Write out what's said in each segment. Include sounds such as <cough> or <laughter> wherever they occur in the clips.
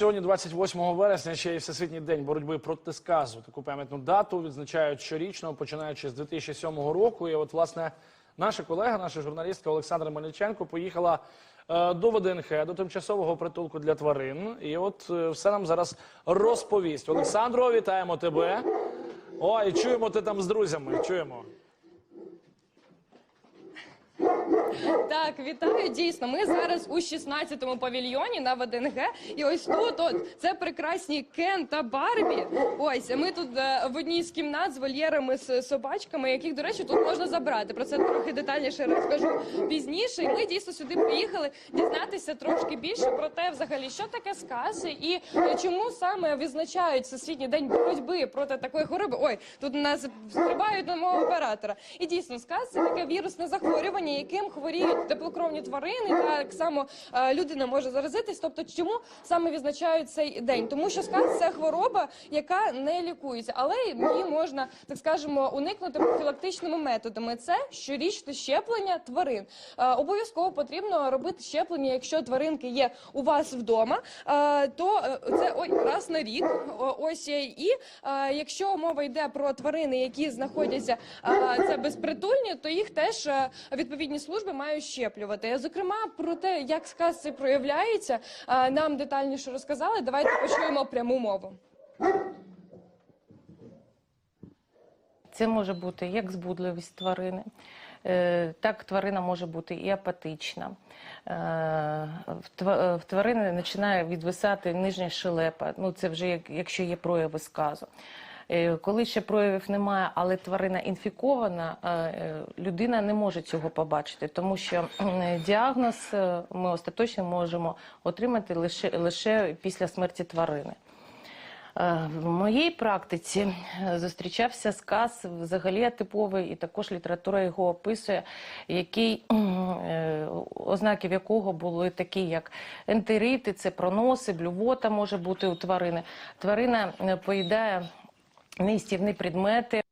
Сьогодні, 28 вересня, ще й Всесвітній день боротьби проти сказу. Таку пам'ятну дату відзначають щорічно, починаючи з 2007 року. І от, власне, наша колега, наша журналістка Олександра Мельниченко поїхала е, до ВДНХ, до тимчасового притулку для тварин. І от е, все нам зараз розповість. Олександро, вітаємо тебе. Ой, чуємо ти там з друзями. Чуємо. Так, вітаю. Дійсно, ми зараз у 16-му павільйоні на ВДНГ. І ось тут от, це прекрасні Кен та Барбі. Ось ми тут е, в одній з кімнат з вольєрами з собачками, яких, до речі, тут можна забрати. Про це трохи детальніше розкажу пізніше. І ми дійсно сюди приїхали дізнатися трошки більше про те, взагалі, що таке скази і е, чому саме відзначають Всесвітній день боротьби проти такої хвороби. Ой, тут нас стрибають на мого оператора. І дійсно, сказ це таке вірусне захворювання, яким хворіють теплокровні тварини. Так само е, людина може заразитись. Тобто, чому саме відзначають цей день? Тому що сказ це хвороба, яка не лікується, але її можна так скажемо уникнути профілактичними методами. Це щорічне щеплення тварин. Е, Обов'язково потрібно робити щеплення, якщо тваринки є у вас вдома, е, то це раз на рік. Ось і якщо мова йде про тварини, які знаходяться це безпритульні, то їх теж відповідні служби мають щеплювати. Зокрема, про те, як сказ це проявляється, е, нам детальніше розказали. Давайте почуємо пряму мову. Це може бути як збудливість тварини, е, так тварина може бути і апатична. Е, В тварини починає відвисати нижня щелепа. Ну, це вже якщо є прояви сказу. Е, Коли ще проявів немає, але тварина інфікована, е, е, людина не може цього побачити, тому що діагноз ми остаточно можемо отримати лише, лише після смерті тварини. В моїй практиці зустрічався сказ взагалі атиповий, і також література його описує, який ознаків якого були такі, як ентерити, це проноси, блювота може бути у тварини. Тварина поїдає неїстівні предмети.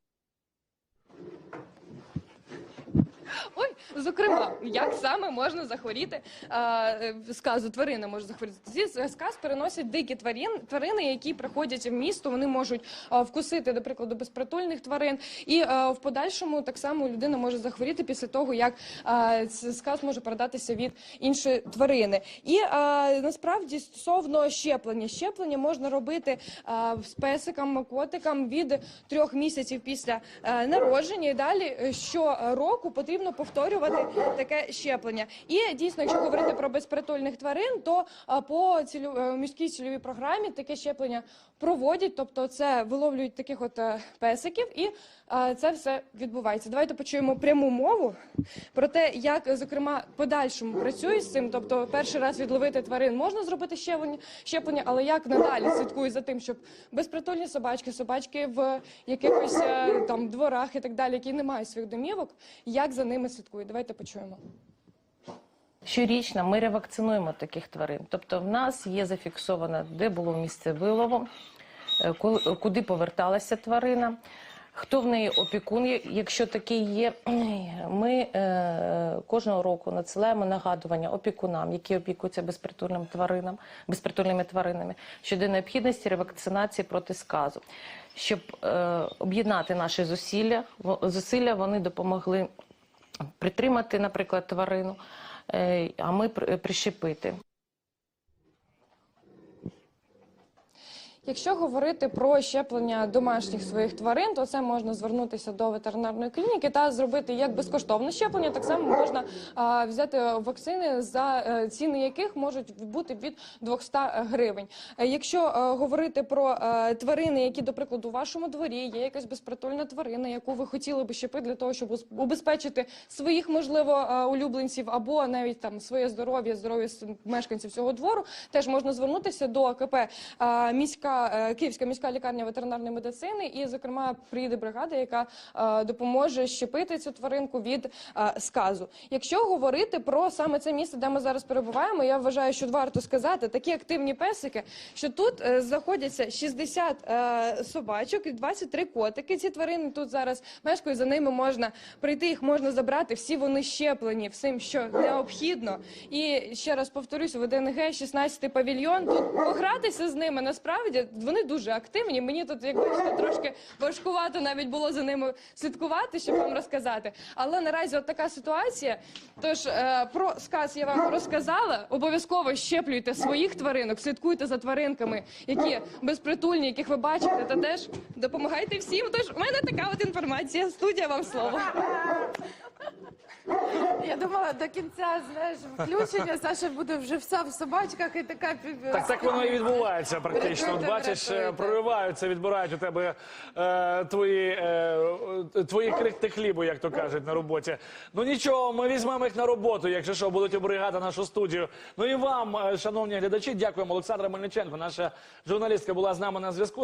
Ой, зокрема, як саме можна захворіти е, сказу? Тварина може захворіти. Зі сказ переносять дикі тварин, тварини, які приходять в місто. Вони можуть е, вкусити, до прикладу, безпритульних тварин. І е, в подальшому так само людина може захворіти після того, як е, сказ може передатися від іншої тварини. І е, насправді стосовно щеплення, щеплення можна робити е, з песикам, котикам від трьох місяців після е, народження. І далі е, щороку потрібно повторювати таке щеплення. І дійсно, якщо говорити про безпритульних тварин, то по цілю е, міській цільовій програмі таке щеплення проводять, тобто це виловлюють таких от е, песиків, і е, це все відбувається. Давайте почуємо пряму мову про те, як зокрема подальшому працюють з цим. Тобто, перший раз відловити тварин можна зробити щеплення, щеплення, але як надалі слідкують за тим, щоб безпритульні собачки, собачки в якихось е, там дворах і так далі, які не мають своїх домівок, як за ними слідкують. Давайте почуємо. Щорічно ми ревакцинуємо таких тварин. Тобто в нас є зафіксовано, де було місце вилову, е, куди поверталася тварина, хто в неї опікун, якщо такий є. <clears throat> Ми е, кожного року надсилаємо нагадування опікунам, які опікуються безпритульним тваринам, безпритульними тваринами, щодо необхідності ревакцинації проти сказу. Щоб е, об'єднати наші зусилля, зусилля вони допомогли притримати, наприклад, тварину, а ми при- прищепити. Якщо говорити про щеплення домашніх своїх тварин, то це можна звернутися до ветеринарної клініки та зробити як безкоштовне щеплення. Так само можна а, взяти вакцини, за е, ціни яких можуть бути від 200 гривень. Е, Якщо е, говорити про е, тварини, які, до прикладу, у вашому дворі є якась безпритульна тварина, яку ви хотіли би щепити для того, щоб убезпечити своїх, можливо, улюбленців або навіть там своє здоров'я, здоров'я мешканців цього двору, теж можна звернутися до АКП е, міська е, Київська міська лікарня ветеринарної медицини, і зокрема приїде бригада, яка е, допоможе щепити цю тваринку від е, сказу. Якщо говорити про саме це місце, де ми зараз перебуваємо, я вважаю, що варто сказати такі активні песики, що тут знаходяться 60 е, собачок і 23 котики. Ці тварини тут зараз мешкають. За ними можна прийти, їх можна забрати. Всі вони щеплені всім, що необхідно. І ще раз повторюсь, в ДНГ 16 павільйон. Тут погратися з ними насправді вони дуже активні. Мені тут, як трошки важкувато навіть було за ними слідкувати, щоб вам розказати. Але наразі от така ситуація. Тож е, про сказ я вам розказала. Обов'язково щеплюйте своїх тваринок, слідкуйте за тваринками, які безпритульні, яких ви бачите, та теж допомагайте всім. Тож у мене така от інформація. Студія вам слово. Я думала, до кінця знаєш, включення Саша буде вже вся в собачках і така Так так воно і відбувається практично. От бачиш, е, прориваються, відбирають у тебе е, твої, е, е, твої крихти хлібу, як то кажуть, на роботі. Ну нічого, ми візьмемо їх на роботу, якщо що, будуть оберігати нашу студію. Ну і вам, е, шановні глядачі, дякуємо. Олександра Мельниченко, наша журналістка, була з нами на зв'язку.